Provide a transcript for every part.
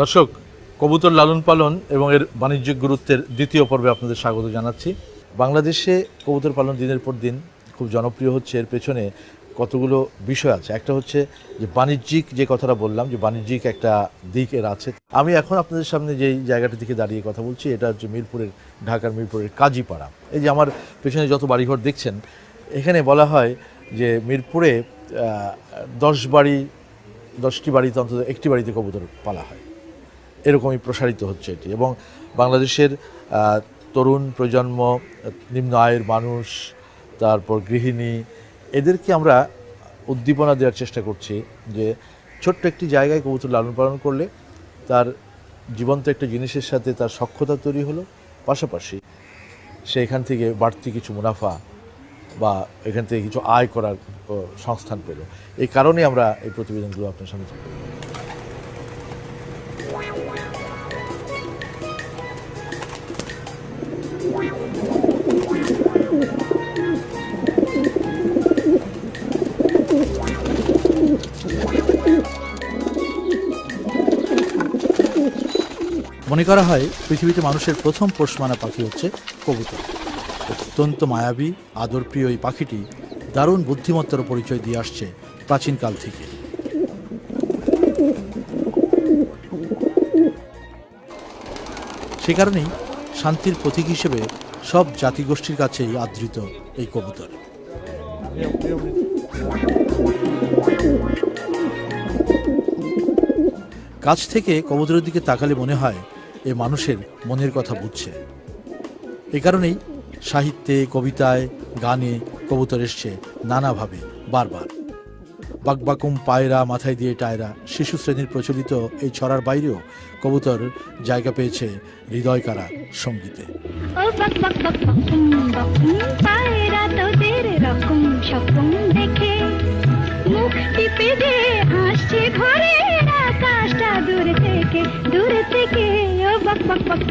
দর্শক, কবুতর লালন পালন এবং এর বাণিজ্যিক গুরুত্বের দ্বিতীয় পর্বে আপনাদের স্বাগত জানাচ্ছি। বাংলাদেশে কবুতর পালন দিনের পর দিন খুব জনপ্রিয় হচ্ছে। এর পেছনে কতগুলো বিষয় আছে। একটা হচ্ছে যে বাণিজ্যিক যে কথাটা বললাম, যে বাণিজ্যিক একটা দিক এর আছে। আমি এখন আপনাদের সামনে যেই জায়গাটা থেকে দাঁড়িয়ে কথা বলছি, এটা হচ্ছে মিরপুরের, ঢাকার মিরপুরের কাজীপাড়া। এই যে আমার পেছনে যত বাড়িঘর দেখছেন, এখানে বলা হয় যে মিরপুরে দশ বাড়ি, দশটি বাড়িতে অন্তত একটি বাড়িতে কবুতর পালা হয়। এরকমই প্রসারিত হচ্ছে এটি। এবং বাংলাদেশের তরুণ প্রজন্ম, নিম্ন আয়ের মানুষ, তারপর গৃহিণী, এদেরকে আমরা উদ্দীপনা দেওয়ার চেষ্টা করছি যে ছোট্ট একটি জায়গায় কবুতর লালন পালন করলে তার জীবন্ত একটা জিনিসের সাথে তার সক্ষতা তৈরি হলো। পাশাপাশি সে এখান থেকে বাড়তি কিছু মুনাফা বা এখান থেকে কিছু আয় করার সংস্থান পেল। এই কারণে আমরা এই প্রতিবেদনগুলো আপনার সামনে মনে করা হয় পৃথিবীতে মানুষের প্রথম পোষ মানা পাখি হচ্ছে কবুতর। অত্যন্ত মায়াবী, আদরপ্রিয় এই পাখিটি দারুণ বুদ্ধিমত্তার পরিচয় দিয়ে আসছে প্রাচীনকাল থেকে। সে কারণেই শান্তির প্রতীক হিসেবে সব জাতিগোষ্ঠীর কাছেই আদৃত এই কবুতর। কাছ থেকে কবুতরের দিকে তাকালে মনে হয় এ মানুষের মনের কথা বুঝছে। এ কারণেই সাহিত্যে, কবিতায়, গানে কবুতর এসছে নানাভাবে বারবার। বাকবাকুম পায়রা মাথায় দিয়ে টায়রা। শিশু শ্রেণির প্রচলিত এই ছড়ার বাইরেও কবুতর জায়গা পেয়েছে হৃদয়কারা সঙ্গীতে। বক বক বক দূর থেকে দূর থেকে। ও বক বক বক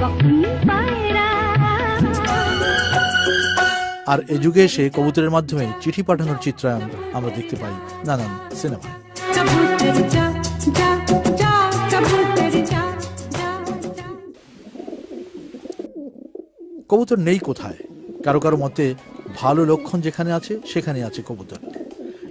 বকুম পায়রা আর এ যুগে এসে কবুতরের মাধ্যমে চিঠি পাঠানোর চিত্রায়ন আমরা দেখতে পাই নানান সিনেমায়। কবুতর নেই কোথায়? কারও কারও মতে ভালো লক্ষণ যেখানে আছে, সেখানে আছে কবুতর।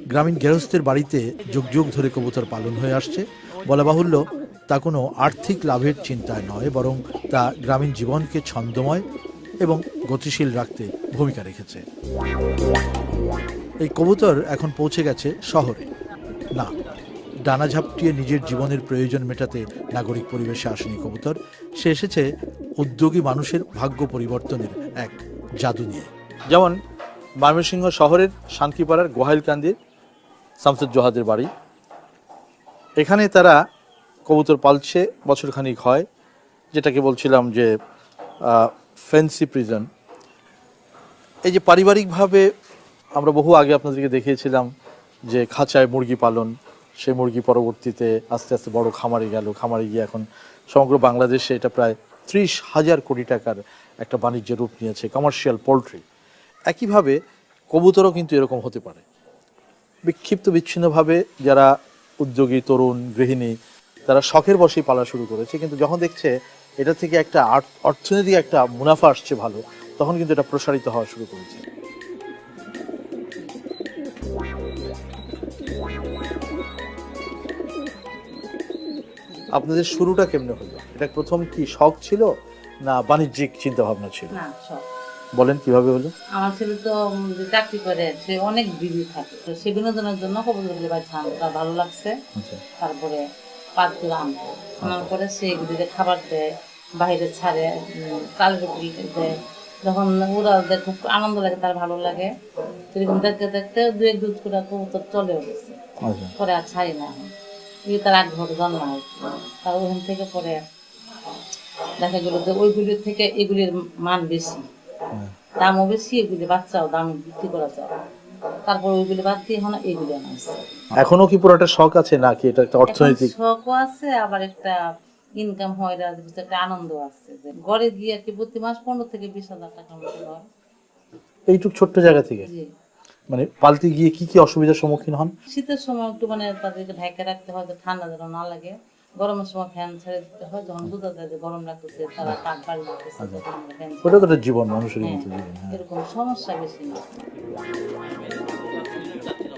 গ্রামীণ গৃহস্থের বাড়িতে যুগ যুগ ধরে কবুতর পালন হয়ে আসছে। বলা বাহুল্য, তা কোনো আর্থিক লাভের চিন্তায় নয়, বরং তা গ্রামীণ জীবনকে ছন্দময় এবং গতিশীল রাখতে ভূমিকা রেখেছে। এই কবুতর এখন পৌঁছে গেছে শহরে। না, ডানা ঝাপটিয়ে নিজের জীবনের প্রয়োজন মেটাতে নাগরিক পরিবেশে আসেনি কবুতর। সে এসেছে উদ্যোগী মানুষের ভাগ্য পরিবর্তনের এক জাদু নিয়ে। যেমন ময়মনসিংহ শহরের শান্তিপাড়ার গোহাইলকান্দির শামসুজ্জোহাদের বাড়ি। এখানে তারা কবুতর পালছে, বছরখানিক হয়। যেটাকে বলছিলাম যে ফেন্সি প্রিজন এই যে পারিবারিকভাবে আমরা বহু আগে আপনাদেরকে দেখিয়েছিলাম যে খাঁচায় মুরগি পালন সেই মুরগি পরবর্তীতে আস্তে আস্তে বড় খামারে গেল। খামারে গিয়ে এখন সমগ্র বাংলাদেশে এটা প্রায় ত্রিশ হাজার কোটি টাকার একটা বাণিজ্যের রূপ নিয়েছে কমার্শিয়াল পোলট্রি একইভাবে কবুতরও কিন্তু এরকম হতে পারে। বিক্ষিপ্ত বিচ্ছিন্নভাবে যারা উদ্যোগী তরুণ, গৃহিণী, তারা শখের বসেই পালা শুরু করেছে, কিন্তু যখন দেখছে এটা থেকে একটা অর্থনৈতিক একটা মুনাফা আসছে ভালো তখন কিন্তু এটা প্রসারিত হওয়া শুরু করেছে। আপনাদের শুরুটা কেমনে হলো? এটা প্রথম কি শখ ছিল না বাণিজ্যিক চিন্তা ভাবনা ছিল? না বলেন কীভাবে হলো? আমার ছেলে তো চাকরি করে সে অনেক বিজি থাকে। তো সে বিনোদনের জন্য কবুতরগুলি বাচ্চা তার ভালো লাগছে। আচ্ছা। তারপরে আনতো আনার পরে সে এগুলিকে খাবার দেয় বাইরে ছাড়ে রুটি দেয়। যখন ওরা খুব আনন্দ লাগে তার ভালো লাগে। সেরকম দেখতে দেখতে দু এক দুধ করে কবুতর চলেও গেছে। আচ্ছা। পরে আর ছাড়ি না। এখন তার আগ ঘরে জন্ম হয়েছে তার ওখান থেকে পরে দেখা গেল যে ওইগুলির থেকে এগুলির মান বেশি। হ্যাঁ। দামও বেশি এগুলি বাচ্চাও দাম বিক্রি করা যায়। তারপর ওইগুলি বাদ দিয়ে এখন এইগুলি আনাইছে এখনও কি পুরোটা শখ আছে নাকি এটা একটা অর্থনৈতিক? শখও আছে আবার একটা ইনকাম হয় ভিতরে একটা আনন্দ আছে যে ঘরে গিয়ে আর কি প্রতি মাস পনেরো থেকে বিশ হাজার টাকা মতো হয়। এইটুক ছোট্ট জায়গা থেকে? জি। মানে পালতে গিয়ে কি কি অসুবিধার সম্মুখীন হন? শীতের সময় একটু মানে তাদেরকে ঢাকা রাখতে হয় ঠান্ডা যেন না লাগে। গরমের সময় ফ্যান ছেড়ে দিতে হয় যখন দুধ দেয় গরম লাগতেছে তারা পাক বাড়ি লাগতেছে ওটা তো জীবন মানুষের হ্যাঁ, হ্যাঁ। এরকম সমস্যা বেশি না।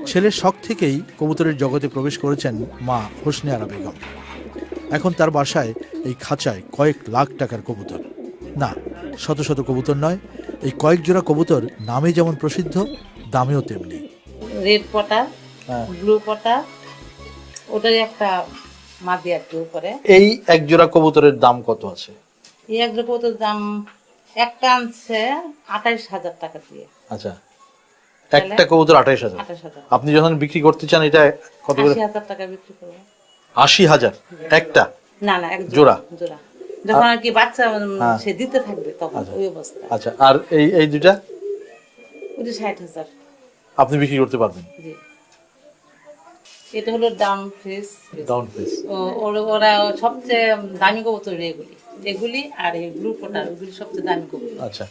ছেলের শখ থেকেই কবুতরের জগতে প্রবেশ করেছেন মা হোসনে আরা বেগম। এখন তার বাসায় এই খাঁচায় কয়েক লাখ টাকার কবুতর। না শত শত কবুতর নয় এই কয়েক জোড়া কবুতর নামে যেমন প্রসিদ্ধ দামেও তেমনি। রেড পটা হ্যাঁ। ব্লু পটা ওটারই একটা মাদি আর উপরে। এই এক জোড়া কবুতরের দাম কত আছে? এই এক কবুতর দাম একটা আনছে আঠাইশ হাজার টাকা দিয়ে। আচ্ছা একটা কবুতর আঠাইশ হাজার। আপনি যখন বিক্রি করতে চান এটা কত করে? আশি হাজার টাকা বিক্রি করব। আশি হাজার? একটা? না না এক জোড়া? জোড়া। যখন আর কি বাচ্চা হ্যাঁ। সে দিতে থাকবে তখন ওই অবস্থা। আচ্ছা আর এই এই দুইটা? ওই ষাট হাজার। আপনি বিক্রি করতে পারবেন? জি। এটা হলো ডাউন ফিস ডাউন প্লেস ওরা সবচেয়ে দামি কবুতর এগুলি। এগুলি আর এই ব্লু পোটার ওগুলি সবচেয়ে দামি কবুতর। আচ্ছা।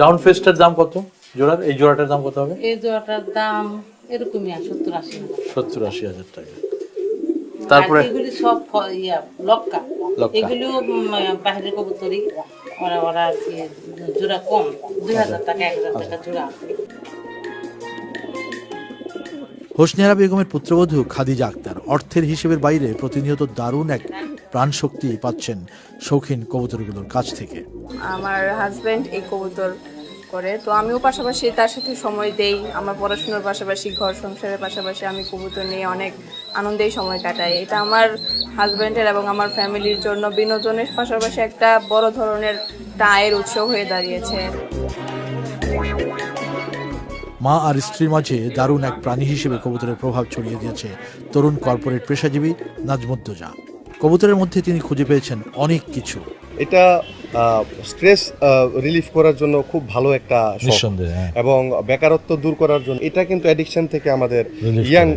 ডাউন ফেস্টের দাম কত? জোড়ার এই জোড়াটার দাম কত হবে? এই জোড়াটার দাম এরকমই আর সত্তর আশি হাজার সত্তর আশি হাজার টাকা। তারপরে? এগুলি সব ইয়া লক্কা। এগুলিও বাইরের কবুতরই। ওরা ওরা জোড়া কম। দুই হাজার টাকা এক হাজার টাকা জোড়া হোসনিয়ারা বেগমের পুত্রবধূ খাদিজা আক্তার অর্থের হিসেবের বাইরে প্রতিনিয়ত দারুণ এক প্রাণশক্তি পাচ্ছেন শৌখিন কবুতরগুলোর কাছ থেকে। আমার হাজবেন্ড এই কবুতর করে। তো আমিও পাশাপাশি তার সাথে সময় দেই। আমার পড়াশোনার পাশাপাশি, ঘর সংসারের পাশাপাশি আমি কবুতর নিয়ে অনেক আনন্দেই সময় কাটাই। এটা আমার হাজব্যান্ডের এবং আমার ফ্যামিলির জন্য বিনোদনের পাশাপাশি একটা বড় ধরনের একটা আয়ের উৎস হয়ে দাঁড়িয়েছে। মা আর স্ত্রীর মাঝে দারুণ এক প্রাণী হিসেবে কবুতরের প্রভাব ছড়িয়ে দিয়েছে। তরুণ কর্পোরেট পেশাজীবী নাজমুদ্দোজা কবুতরের মধ্যে তিনি খুঁজে পেয়েছেন অনেক কিছু। এটা স্ট্রেস রিলিফ করার জন্য খুব ভালো একটা হ্যাঁ। এবং বেকারত্ব দূর করার জন্য। এটা কিন্তু অ্যাডিকশন থেকে আমাদের ইয়াং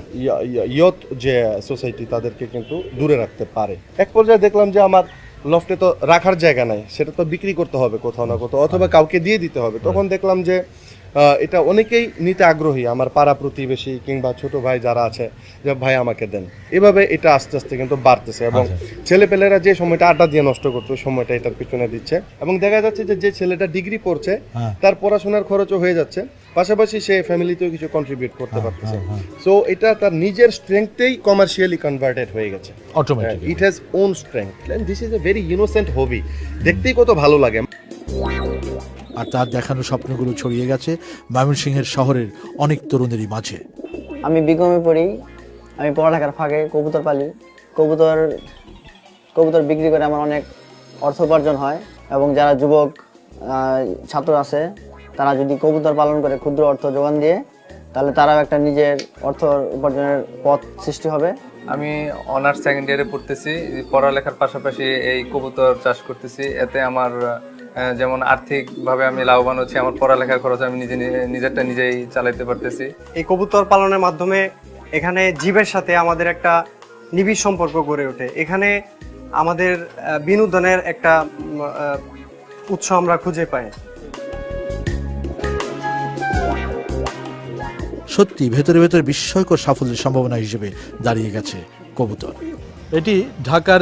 ইয়ত যে সোসাইটি তাদেরকে কিন্তু দূরে রাখতে পারে। এক পর্যায়ে দেখলাম যে আমার লফটে তো রাখার জায়গা নাই। সেটা তো বিক্রি করতে হবে কোথাও না কোথাও অথবা কাউকে দিয়ে দিতে হবে। তখন দেখলাম যে এটা অনেকেই নিতে আগ্রহী আমার পাড়া প্রতিবেশী কিংবা ছোট ভাই যারা আছে যে ভাই আমাকে দেন। এভাবে এটা আস্তে আস্তে কিন্তু বাড়তেছে এবং ছেলেপেলেরা যে সময়টা আড্ডা দিয়ে নষ্ট করতো সময়টা এটার পিছনে দিচ্ছে। এবং দেখা যাচ্ছে যে যে ছেলেটা ডিগ্রি পড়ছে হ্যাঁ। তার পড়াশোনার খরচও হয়ে যাচ্ছে। পাশাপাশি সে ফ্যামিলিতেও কিছু কন্ট্রিবিউট করতে পারতেছে। সো এটা তার নিজের স্ট্রেংথেই কমার্শিয়ালি কনভার্টেড হয়ে গেছে। Automatic it has own strength this is a very innocent hobby দেখতেই কত ভালো লাগে। আর তার দেখানো স্বপ্নগুলো ছড়িয়ে গেছে ময়মনসিংহের শহরের অনেক তরুণেরই মাঝে। আমি বিকমে পড়ি আমি পড়ালেখার ফাঁকে কবুতর পালি। কবুতর কবুতর বিক্রি করে আমার অনেক অর্থ উপার্জন হয় এবং যারা যুবক ছাত্র আছে তারা যদি কবুতর পালন করে ক্ষুদ্র অর্থ যোগান দিয়ে তাহলে তারাও একটা নিজের অর্থ উপার্জনের পথ সৃষ্টি হবে। আমি অনার্স সেকেন্ড ইয়ারে পড়তেছি পড়ালেখার পাশাপাশি এই কবুতর চাষ করতেছি। এতে আমার যেমন আর্থিকভাবে আমি লাভবান হচ্ছি আমার পড়ালেখার খরচ আমি নিজে নিজেরটা নিজেই চালাইতে পারতেছি। এই কবুতর পালনের মাধ্যমে এখানে জীবের সাথে আমাদের একটা নিবিড় সম্পর্ক গড়ে ওঠে। এখানে আমাদের বিনোদনের একটা উৎস আমরা খুঁজে পাই। সত্যি ভেতরে ভেতরে বিস্ময়কর সাফল্যের সম্ভাবনা হিসেবে দাঁড়িয়ে গেছে কবুতর। এটি ঢাকার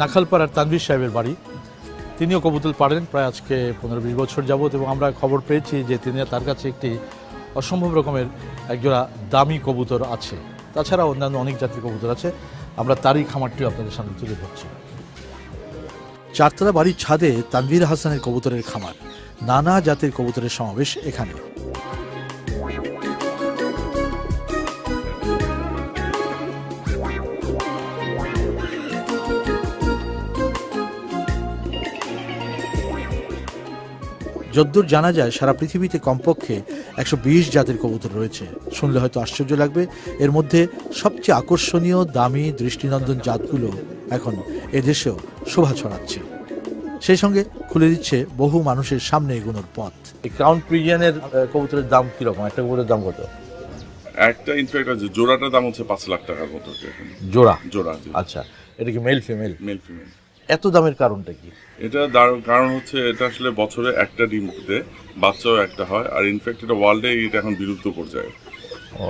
নাখালপাড়ার তানভীর সাহেবের বাড়ি। তিনিও কবুতর পারেন, প্রায় আজকে পনেরো বিশ বছর যাবৎ, এবং আমরা খবর পেয়েছি যে তিনি তার কাছে একটি অসম্ভব রকমের একজোড়া দামি কবুতর আছে। তাছাড়া অন্যান্য অনেক জাতির কবুতর আছে। আমরা তারই খামারটিও আপনাদের সামনে তুলে ধরছি। চারতলা বাড়ির ছাদে তানভীর হাসানের কবুতরের খামার। নানা জাতের কবুতরের সমাবেশ এখানে। যদ্দূর জানা যায় সারা পৃথিবীতে কমপক্ষে একশো বিশ জাতের কবুতর রয়েছে। শুনলে হয়তো আশ্চর্য লাগবে এর মধ্যে সবচেয়ে আকর্ষণীয় দামি দৃষ্টিনন্দন জাতগুলো এখন এদেশেও শোভা ছড়াচ্ছে। সেই সঙ্গে খুলে দিচ্ছে বহু মানুষের সামনে এগোনোর পথ। ক্রাউন প্রিজিয়ানের কবুতরের দাম কীরকম? একটা কবুতরের দাম কত? একটা ইনফ্যাক্ট আছে জোড়াটার দাম হচ্ছে পাঁচ লাখ টাকার মতো। জোড়া? জোড়া আচ্ছা এটা কি মেল ফিমেল মেল ফিমেল এত দামের কারণটা কি? এটা কারণ হচ্ছে এটা আসলে বছরে একটা ডিম ফুটে বাচ্চাও একটা হয় আর ইনফ্যাক্ট এটা ওয়ার্ল্ডে এটা এখন বিলুপ্ত পর্যায়ে। ও।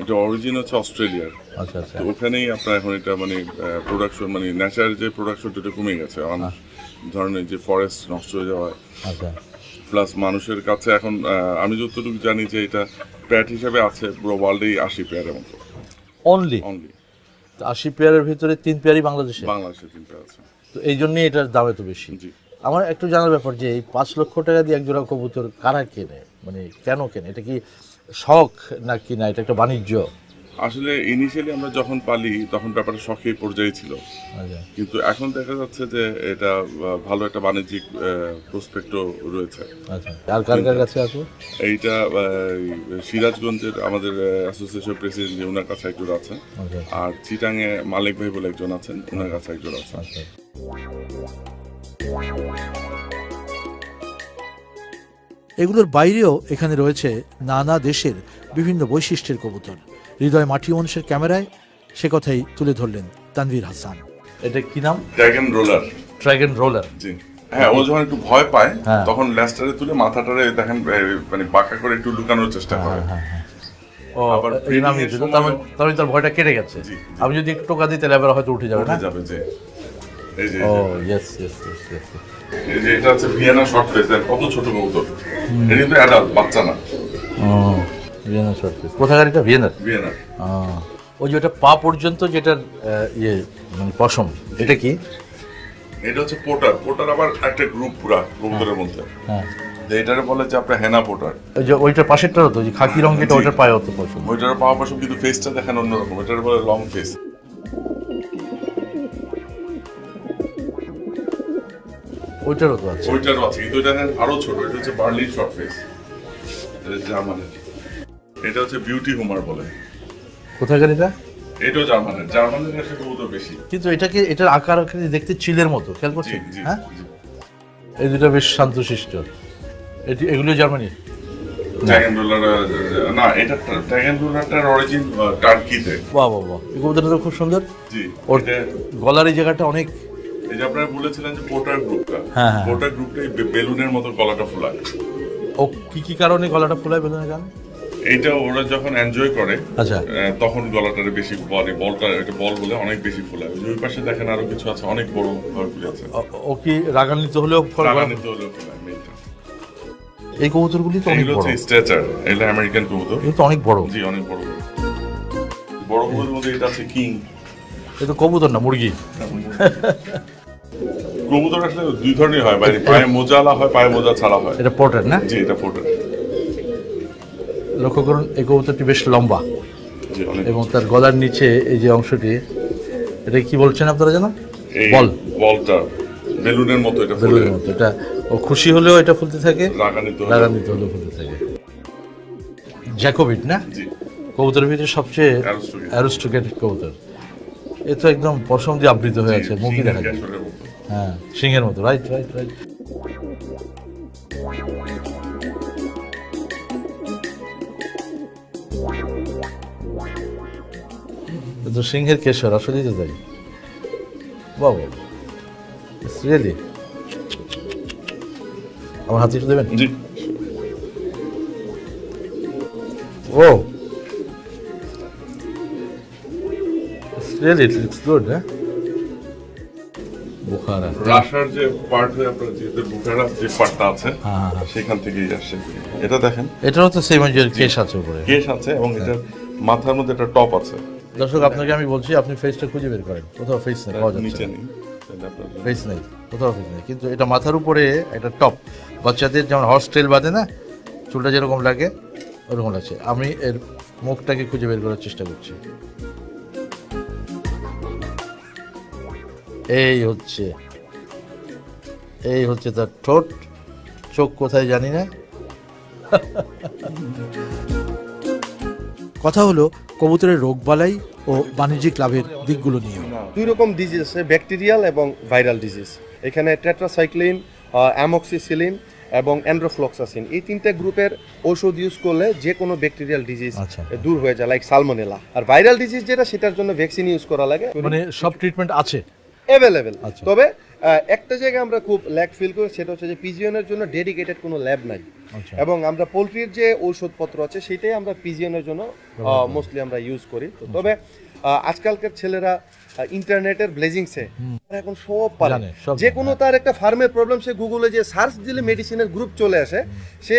এটা অরিজিন হচ্ছে অস্ট্রেলিয়ার আচ্ছা আচ্ছা। ওখানেই আপনার এখন এটা মানে প্রোডাকশন মানে ন্যাচারাল যে প্রোডাকশন এটা কমে গেছে। মানুষ ধরনের যে ফরেস্ট নষ্ট হয়ে যাওয়া আচ্ছা। প্লাস মানুষের কাছে এখন আমি যতটুকু জানি যে এটা প্যাট হিসাবে আছে পুরো ওয়ার্ল্ডেই আশি পেয়ারের মতো। অনলি অনলি আশি পেয়ারের ভিতরে তিন পেয়ারই বাংলাদেশে? বাংলাদেশে তিন পেয়ার আছে। তো এই জন্যই এটার দাম এত বেশি। আমার একটু জানার ব্যাপার যে এই পাঁচ লক্ষ টাকা দিয়ে একজোড়া কবুতর কারা কেনে? মানে কেন কেনে? এটা কি শখ নাকি না? এটা একটা বাণিজ্য? আসলে ইনিশিয়ালি আমরা যখন পালি তখন ব্যাপারটা শখের পর্যায়ে ছিল। আচ্ছা। কিন্তু এখন দেখা যাচ্ছে যে এটা ভালো একটা বাণিজ্যিক প্রসপেক্টও রয়েছে। আচ্ছা। আর কার কার কাছে আছে? এইটা সিরাজগঞ্জের আমাদের অ্যাসোসিয়েশন প্রেসিডেন্ট ওনার কাছে একজন আছে। আচ্ছা। আর চিটাঙে মালিক ভাই বলে একজন আছেন ওনার কাছে একজন আছে। আচ্ছা। এগুলোর বাইরেও এখানে রয়েছে নানা দেশের বিভিন্ন বৈশিষ্ট্যের কবুতর। হৃদয় মাটি মানুষের ক্যামেরায় সে কথাই তুলে ধরলেন তানভীর হাসান। এটা কি নাম? Dragon roller. Dragon roller. জি। হ্যাঁ ও যখন একটু ভয় পায় হ্যাঁ। তখন ল্যাস্টারে তুলে মাথাটারে দেখেন মানে বাঁকা করে একটু লুকানোর চেষ্টা করে। ও আবার নামই breeding এর দিল তার ভয়টা কেটে গেছে। আমি যদি একটু টোকা দিই তাহলে এবার হয়তো উঠে যাবে উঠে যাবে oh yes yes yes yes এই যে এটা হচ্ছে ভিয়েনা শর্ট ফেস কত ছোট কবুতর। এটা কিন্তু অ্যাডাল্ট বাচ্চা না। ও ভিয়েনার শর্ট পিস কোথাকার এটা? ভিয়েনার ভিয়েনা আহ, ওই যে ওটা পা পর্যন্ত ইয়ে মানে পশম এটা কি? এটা হচ্ছে পোটার। পোটার আবার একটা গ্রুপ পুরা কবুতরের মধ্যে। হ্যাঁ। এটারে বলে যে আপনার হেনা পোটার। যে ওইটার যে খাকি রঙ যেটা জি। ওটার পায়ে পশম। ওইটার পাওয়া পাশে কিন্তু ফেসটা দেখেন অন্যরকম। এটার বলে লং ফেস ওইটারও তো আছে। ওইটারও আছে কিন্তু এটা আরও ছোট এটা হচ্ছে বার্লিন শর্ট ফেস। জার্মানের। এটা হচ্ছে বিউটি হুমার বলে। কোথাকার এটা এটাও জার্মানের জার্মানের একটা কবুতর বেশি। কিন্তু এটাকে এটার আকার আকারে দেখতে চিলের মতো খেয়াল করছেন? হ্যাঁ? এই দুটো বেশ শান্তশিষ্ট। এটি এগুলো জার্মানি? না। এটা ড্রাগন রোলারটার অরিজিন টার্কিতে বাহ বাহ বাহ। এই কবুতরটা তো খুব সুন্দর। জি ওর গলার এই জায়গাটা অনেক এই যে আপনারা বলেছিলেন যে পোটার গ্রুপটা হ্যাঁ, হ্যাঁ। পোটার গ্রুপটা এই বেলুনের মতো গলাটা ফুলায়। ও কি কি কারণে গলাটা ফুলায় বেলুনে গান? এইটা ওরা যখন এনজয় করে আচ্ছা। তখন গলাটারে বেশি বলে বলটা এটা বল বলে অনেক বেশি ফুলায়। ওই পাশে দেখেন আরও কিছু আছে অনেক বড় ঘরগুলি আছে। ও- কি রাগান্বিত হলেও রাগান্বিত হলেও ফুলায় এই কবুতরগুলি তো অনেক বড়। হচ্ছে স্ট্রেচার এগুলো আমেরিকান কবুতর। এগুলো তো অনেক বড়। জি অনেক বড়। বড় কবুতরের মধ্যে এটা আছে কিং এ তো কবুতর না মুরগি। কবুতর আসলে দুই ধরনের হয় বাইরে পায়ে মোজালা হয় পায়ে মোজা ছাড়া হয়। এটা পটের না? জি এটা পোটার লক্ষ্য করুন এই কবুতরটি বেশ লম্বা এবং তার গলার নিচে এই যে অংশটি এটা কি বলছেন আপনারা জানো বল। বলটা বেলুনের মতো এটা ফুলে। বেলুনের মতো এটা ও খুশি হলেও এটা ফুলতে থাকে রাগান্বিত হলে- রাগান্বিত হলেও ফুলতে থাকে। জ্যাকোবিট না? জি। কবুতরের ভিতরে সবচেয়ে. অ্যারোস্টোকেটেড কবুতর। এ তো একদম পশম দিয়ে আবৃত হয়ে আছে মুখই সিংহের দেখা যায়। হ্যাঁ সিংহের মতো রাইট রাইট রাইট তো সিংহের কেশর আসলেই তো তাই। বাবু রিয়েলি আমার হাতে একটু দেবেন? Oh really it looks good হ্যাঁ বুখারা রাশার যে পার্ট হয়ে আপনার যেহেতু বুখারা যে পার্টটা আছে হ্যাঁ, হ্যাঁ, হ্যাঁ। সেখান থেকেই আসছে এটা দেখেন। এটারও তো সেম যে কেশ আছে উপরে। কেশ আছে এবং এটার মাথার মধ্যে একটা টপ আছে। দর্শক আপনাকে আমি বলছি আপনি ফেসটা খুঁজে বের করেন। কোথাও ফেস নেই পাওয়া যাচ্ছে নেই। ফেস নেই কোথাও ফেস নেই। কিন্তু এটা মাথার উপরে একটা টপ বাচ্চাদের যেমন হর্স টেল বাঁধে না চুলটা যেরকম লাগে ওরকম লাগছে। আমি এর মুখটাকে খুঁজে বের করার চেষ্টা করছি। এই হচ্ছে এই হচ্ছে তার ঠোঁট। চোখ কোথায় জানি না। কথা হলো কবুতরের রোগবালাই ও বাণিজ্যিক লাভের দিকগুলো নিয়ে দুই রকম ডিজিজ ব্যাকটেরিয়াল এবং ভাইরাল ডিজিজ এখানে টেট্রাসাইক্লিন অ্যামক্সিসিলিন এবং অ্যান্ড্রোফ্লক্সাসিন এই তিনটা গ্রুপের ওষুধ ইউজ করলে যে কোনো ব্যাকটেরিয়াল ডিজিজ আচ্ছা। দূর হয়ে যায় লাইক সালমোনেলা আর ভাইরাল ডিজিজ যেটা সেটার জন্য ভ্যাকসিন ইউজ করা লাগে। মানে সব ট্রিটমেন্ট আছে। অ্যাভেলেবেল আচ্ছা। তবে একটা জায়গায় আমরা খুব ল্যাক ফিল করি সেটা হচ্ছে যে পিজিয়নের জন্য ডেডিকেটেড কোনো ল্যাব নাই। আচ্ছা। এবং আমরা পোলট্রির যে ঔষধপত্র আছে সেটাই আমরা পিজিয়নের জন্য মোস্টলি আমরা ইউজ করি। তবে আজকালকার ছেলেরা ইন্টারনেটের ব্লেজিংসে এখন সব পারে। যে কোনো তার একটা ফার্মের প্রবলেম সে গুগলে যে সার্চ দিলে মেডিসিনের গ্রুপ চলে আসে সে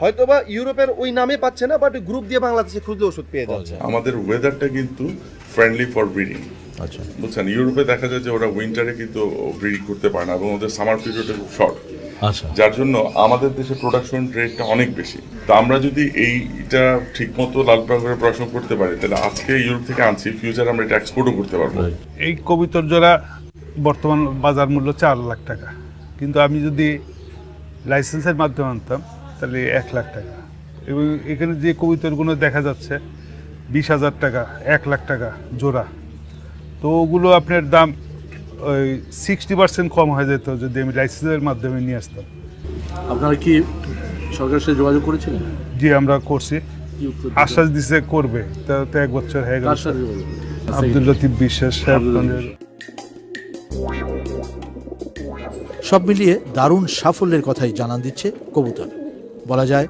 হয়তোবা ইউরোপের ওই নামে পাচ্ছে না বাট গ্রুপ দিয়ে বাংলাদেশে খুঁজলে ওষুধ পেয়ে যাচ্ছে। আমাদের ওয়েদারটা কিন্তু ফ্রেন্ডলি ফর ব্রিডিং আচ্ছা। বুঝছেন ইউরোপে দেখা যায় যে ওরা উইন্টারে কিন্তু ব্রিড করতে পারে না এবং ওদের সামার পিরিয়ডটা খুব শর্ট আচ্ছা। যার জন্য আমাদের দেশে প্রোডাকশন রেটটা অনেক বেশি। তো আমরা যদি এইটা ঠিকমতো লাল করে প্রোডাকশন করতে পারি তাহলে আজকে ইউরোপ থেকে আনছি ফিউচার আমরা এটা এক্সপোর্টও করতে পারব। এই কবিতর জোড়া বর্তমান বাজার মূল্য চার লাখ টাকা। কিন্তু আমি যদি লাইসেন্সের মাধ্যমে আনতাম তাহলে এক লাখ টাকা। এবং এখানে যে কবিতরগুলো দেখা যাচ্ছে বিশ হাজার টাকা এক লাখ টাকা জোড়া। তো ওগুলো আপনার দাম ওই সিক্সটি পার্সেন্ট কম হয়ে যেত যদি আমি লাইসেন্সের মাধ্যমে নিয়ে আসতাম। আপনারা কি সরকারের সাথে যোগাযোগ করেছিলেন? জি আমরা করছি? আশ্বাস দিছে করবে তা তো এক বছর হয়ে গেল। আব্দুল লতিফ বিশ্বাস সব মিলিয়ে দারুণ সাফল্যের কথাই জানান দিচ্ছে কবুতর। বলা যায়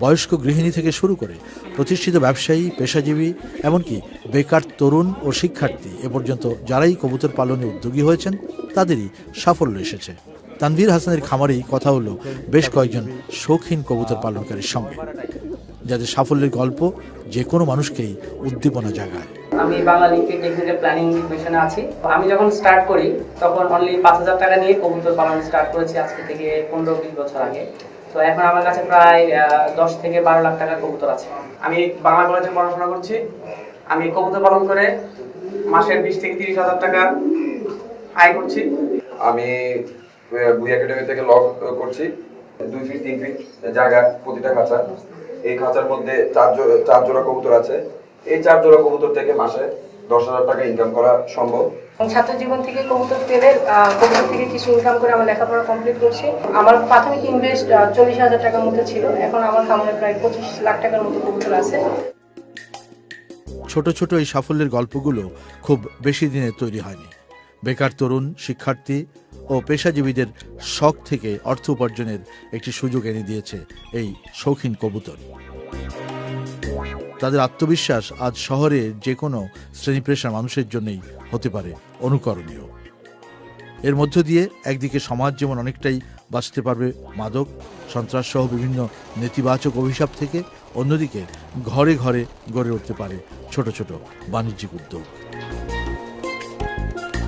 বয়স্ক গৃহিণী থেকে শুরু করে প্রতিষ্ঠিত ব্যবসায়ী, পেশাজীবী, এমনকি বেকার তরুণ ও শিক্ষার্থী এ পর্যন্ত যারাই কবুতর পালনে উদ্যোগী হয়েছেন, তাদেরই সাফল্য এসেছে। তানভীর হাসানের খামারেই কথা হলো বেশ কয়েকজন শৌখিন কবুতর পালনকারীর সঙ্গে। যাদের সাফল্যের গল্প যে কোনো মানুষকেই উদ্দীপনা জাগায়। আমি বাংলা লিঙ্কের টেকনিক্যাল প্ল্যানিং ডিভিশনে আছি। আমি যখন স্টার্ট করি, তখন অনলি পাঁচ হাজার টাকা নিয়ে কবুতর পালন স্টার্ট করেছি আজকে থেকে পনেরো বিশ বছর আগে। তো এখন আমার কাছে প্রায় দশ থেকে বারো লাখ টাকার কবুতর আছে। আমি বাংলা কলেজে পড়াশোনা করছি। আমি কবুতর পালন করে মাসের বিশ থেকে তিরিশ হাজার টাকা আয় করছি। আমি বুই একাডেমি থেকে লগ করছি। দুই ফিট তিন ফিট জায়গা, প্রতিটা খাঁচা। এই খাঁচার মধ্যে চার চার জোড়া কবুতর আছে। এই চার জোড়া কবুতর থেকে মাসে দশ হাজার টাকা ইনকাম করা সম্ভব। ছাত্র জীবন থেকে কবুতর পেলে কবুতর থেকে কিছু ইনকাম করে আমার লেখাপড়া কমপ্লিট করছি। আমার প্রাথমিক ইনভেস্ট চল্লিশ হাজার টাকার মতো ছিল। এখন আমার খামারে প্রায় পঁচিশ লাখ টাকার মতো কবুতর আছে। ছোট ছোট এই সাফল্যের গল্পগুলো খুব বেশি দিনে তৈরি হয়নি। বেকার তরুণ, শিক্ষার্থী ও পেশাজীবীদের শখ থেকে অর্থ উপার্জনের একটি সুযোগ এনে দিয়েছে এই শৌখিন কবুতর। তাদের আত্মবিশ্বাস আজ শহরে যে কোনো শ্রেণি পেশার মানুষের জন্যই হতে পারে অনুকরণীয়। এর মধ্য দিয়ে একদিকে সমাজ যেমন অনেকটাই বাঁচতে পারবে মাদক সন্ত্রাস সহ বিভিন্ন নেতিবাচক অভিশাপ থেকে, অন্যদিকে ঘরে ঘরে গড়ে উঠতে পারে ছোট ছোট বাণিজ্যিক উদ্যোগ।